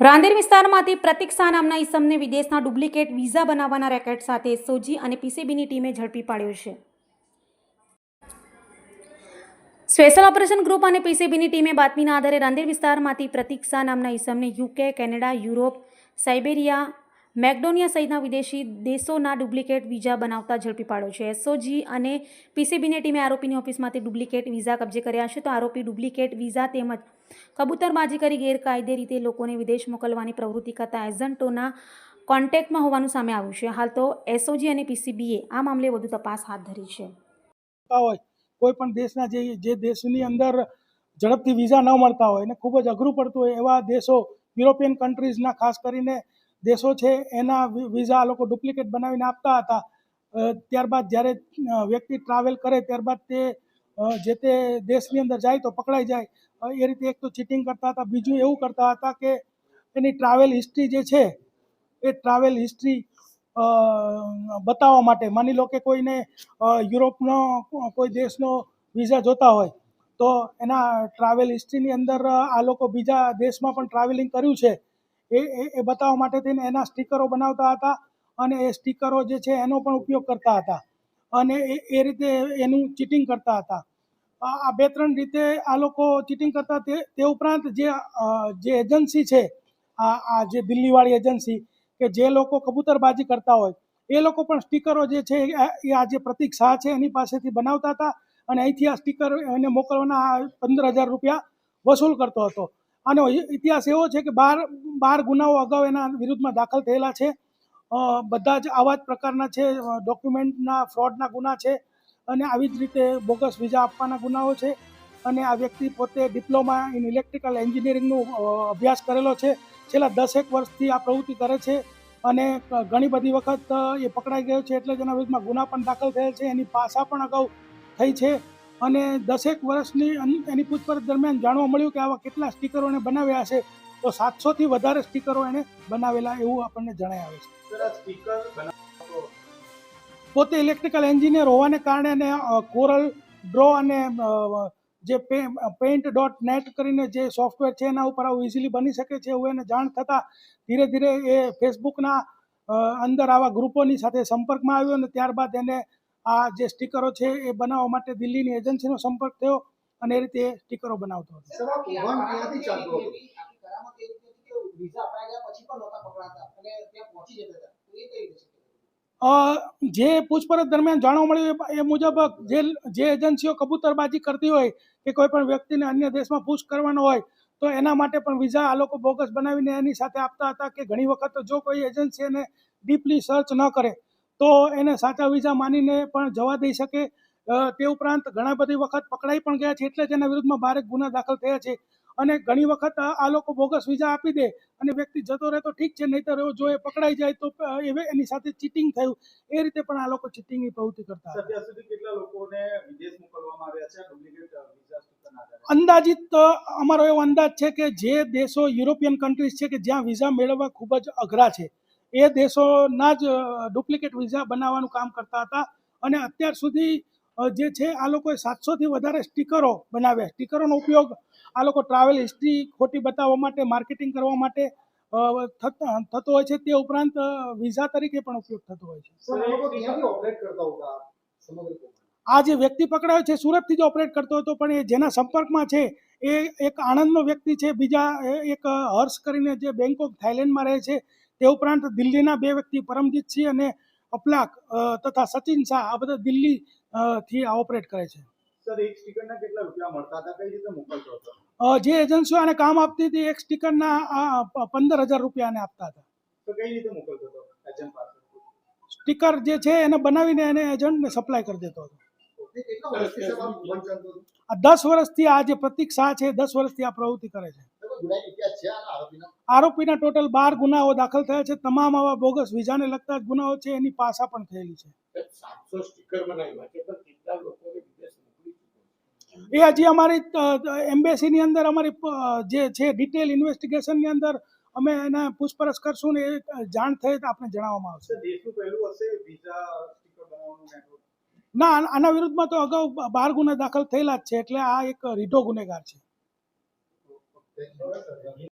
રાંદેર વિસ્તારમાંથી પ્રતિક શાહ નામના ઈસમને વિદેશના ડુપ્લિકેટ વિઝા બનાવવાના રેકેટ સાથે સોજી અને પીસીબીની ટીમે ઝડપી પાડ્યો છે. સ્પેશિયલ ઓપરેશન ગ્રુપ અને પીસીબીની ટીમે બાતમીના આધારે રાંદેર વિસ્તારમાંથી પ્રતિક્ષા નામના ઈસમને UK, Canada, Europe, Siberia Macedonia સહિતના વિદેશી દેશોના ડુપ્લિકેટ વિઝા બનાવતા ઝડપી પાડ્યો છે. એસઓજી અને પીસીબીની ટીમે આરોપીની ઓફિસમાંથી ડુપ્લિકેટ વિઝા કબજે કર્યા છે. તો આરોપી ડુપ્લિકેટ વિઝા તેમજ કબૂતરબાજી કરી ગેરકાયદે રીતે લોકોને વિદેશ મોકલવાની પ્રવૃત્તિ કરતા એજન્ટોના કોન્ટેક્ટમાં હોવાનું સામે આવ્યું છે. હાલ તો એસઓજી અને પીસીબીએ આ મામલે વધુ તપાસ હાથ ધરી છે. હોય, કોઈ પણ દેશના જે જે દેશની અંદર ઝડપથી વિઝા ન મળતા હોય અને ખૂબ જ અઘરું પડતું હોય એવા દેશો, યુરોપિયન કન્ટ્રીઝના ખાસ કરીને દેશો છે, એના વિઝા લોકો ડુપ્લિકેટ બનાવીને આપતા હતા. ત્યારબાદ જ્યારે વ્યક્તિ ટ્રાવેલ કરે ત્યારબાદ તે જે તે દેશની અંદર જાય તો પકડાઈ જાય. એ રીતે એક તો ચીટિંગ કરતા હતા, બીજું એવું કરતા હતા કે એની ટ્રાવેલ હિસ્ટ્રી જે છે, એ ટ્રાવેલ હિસ્ટ્રી બતાવવા માટે. માની લો કે કોઈને યુરોપનો કોઈ દેશનો વિઝા જોતા હોય, તો એના ટ્રાવેલ હિસ્ટ્રીની અંદર આ લોકો બીજા દેશમાં પણ ટ્રાવેલિંગ કર્યું છે. એ, એ- બતાવવા માટે થઈને એના સ્ટીકરો બનાવતા હતા અને એ સ્ટીકરો જે છે એનો પણ ઉપયોગ કરતા હતા. અને એ એ રીતે એનું ચીટિંગ કરતા હતા. આ બે ત્રણ રીતે આ લોકો ચીટિંગ કરતા તે તે ઉપરાંત જે જે એજન્સી છે, આ આ જે દિલ્હીવાળી એજન્સી કે જે લોકો કબૂતરબાજી કરતા હોય, એ લોકો પણ સ્ટીકરો જે છે એ આ જે પ્રતિક શાહ છે એની પાસેથી બનાવતા હતા અને અહીંથી આ સ્ટીકર એને મોકલવાના પંદર હજાર રૂપિયા વસૂલ કરતો હતો. આનો ઇતિહાસ એવો છે કે બાર બાર ગુનાઓ અગાઉ એના વિરુદ્ધમાં દાખલ થયેલા છે. બધા જ આવા જ પ્રકારના છે ડોક્યુમેન્ટના ફ્રોડના ગુના છે અને આવી જ રીતે બોગસ વિઝા આપવાના ગુનાઓ છે. અને આ વ્યક્તિ પોતે ડિપ્લોમા ઇન ઇલેક્ટ્રિકલ એન્જિનિયરિંગનું અભ્યાસ કરેલો છે. છેલ્લા દસેક વર્ષથી આ પ્રવૃત્તિ કરે છે અને ઘણી બધી વખત એ પકડાઈ ગયો છે એટલે જ એના વિરુદ્ધમાં ગુના પણ દાખલ થયેલ છે. એની પાસા પણ અગાઉ થઈ છે. અને દસેક વર્ષની એની પૂછપરછ દરમિયાન જાણવા મળ્યું કે આવા કેટલા સ્ટીકરો એને બનાવ્યા છે તો સાતસોથી વધારે સ્ટીકરો એણે બનાવેલા એવું આપણને જણાય આવે છે. પોતે ઇલેક્ટ્રિકલ એન્જિનિયર હોવાને કારણે એને કોરલ ડ્રો અને જે પેઇન્ટ ડોટ નેટ કરીને જે સોફ્ટવેર છે એના ઉપર આવું ઇઝીલી બની શકે છે એવું એને જાણ થતાં ધીરે ધીરે એ ફેસબુકના અંદર આવા ગ્રુપોની સાથે સંપર્કમાં આવ્યો અને ત્યારબાદ એને આ જે સ્ટીકરો છે એ બનાવવા માટે દિલ્હીની એજન્સીનો સંપર્ક થયો અને એ રીતે સ્ટીકરો બનાવતો હતો. જે પૂછપરછ દરમિયાન જાણવા મળ્યું એ- મુજબ જે જે એજન્સીઓ કબૂતરબાજી કરતી હોય કે કોઈ પણ વ્યક્તિને અન્ય દેશમાં પૂછ કરવાનો હોય તો એના માટે પણ વિઝા આ લોકો બોગસ બનાવીને એની સાથે આપતા હતા કે ઘણી વખત તો જો કોઈ એજન્સી એને ડીપલી સર્ચ ન કરે તો એને સાચા વિઝા માનીને પણ જવા દઈ શકે. તે ઉપરાંત ઘણા બધી વખત પકડાઈ પણ ગયા છે એટલે જ એના વિરુદ્ધમાં ભારે ગુના દાખલ થયા છે. અને ઘણી વખત આ લોકો બોગસ વિઝા આપી દે અને વ્યક્તિ જતો રહે તો ઠીક છે નહીંતર જો એ પકડાઈ જાય તો એવે એની સાથે ચીટિંગ થયું. એ રીતે પણ આ લોકો ચીટિંગની પ્રવૃત્તિ કરતા અત્યાર સુધી કેટલા લોકોને વિદેશ મોકલવામાં આવ્યા છે? ડુપ્લિકેટ વિઝા અંદાજિત તો અમારો એવો અંદાજ છે કે જે દેશો યુરોપિયન કન્ટ્રીઝ છે કે જ્યાં વિઝા મેળવવા ખૂબ જ અઘરા છે. એ દેશોના જ ડુપ્લિકેટ વિઝા બનાવવાનું કામ કરતા હતા. અને અત્યાર સુધી જે છે આ લોકોએ સાતસોથી વધારે સ્ટીકરો બનાવ્યા. સ્ટીકરોનો ઉપયોગ આ લોકો ટ્રાવેલ હિસ્ટ્રી ખોટી બતાવવા માટે માર્કેટિંગ કરવા માટે થતો હોય છે. તે ઉપરાંત વિઝા તરીકે પણ ઉપયોગ થતો હોય છે. આ જે વ્યક્તિ પકડાયો છે સુરતથી જ ઓપરેટ કરતો હતો પણ એ જેના સંપર્કમાં છે એ એક આણંદનો વ્યક્તિ છે. બીજા એક હર્ષ કરીને જે બેંકોક થાઇલેન્ડમાં રહે છે તે ઉપરાંત દિલ્હીના બે વ્યક્તિ પરમજીતસિંહ અને અપલાક તથા સચિન શાહ આ બધા દિલ્હી થી આ ઓપરેટ કરે છે. જે એજન્સીઓ આને કામ આપતી હતી એક સ્ટીકરના પંદર હજાર રૂપિયા આને આપતા હતા. સ્ટીકર જે છે એને બનાવીને એને એજન્ટને સપ્લાય કરી દેતો હતો? આ દસ વર્ષથી આ જે પ્રતિક શાહ છે દસ વર્ષથી આ પ્રવૃત્તિ કરે છે. આરોપીના? આરોપીના ટોટલ બાર ગુનાઓ દાખલ થયા છે. તમામ આવા બોગસ વિઝાને લગતા ગુનાઓ છે. એની પાસા પણ થયેલી છે? એ હજી અમારી એમ્બેસીની અંદર અમારી જે છે ડિટેલ ઇન્વેસ્ટિગેશનની અંદર અમે એના પૂછપરછ કરશું ને એ જાણ થઈ તો આપણે જણાવવામાં આવશે. દેશનું પહેલું હશે વિઝા સ્ટીકર બનાવવાનું નેટવર્ક ના આના- આના વિરુદ્ધમાં તો અગાઉ બાર ગુના દાખલ થયેલા જ છે. એટલે આ એક રીઢો ગુનેગાર છે. thank you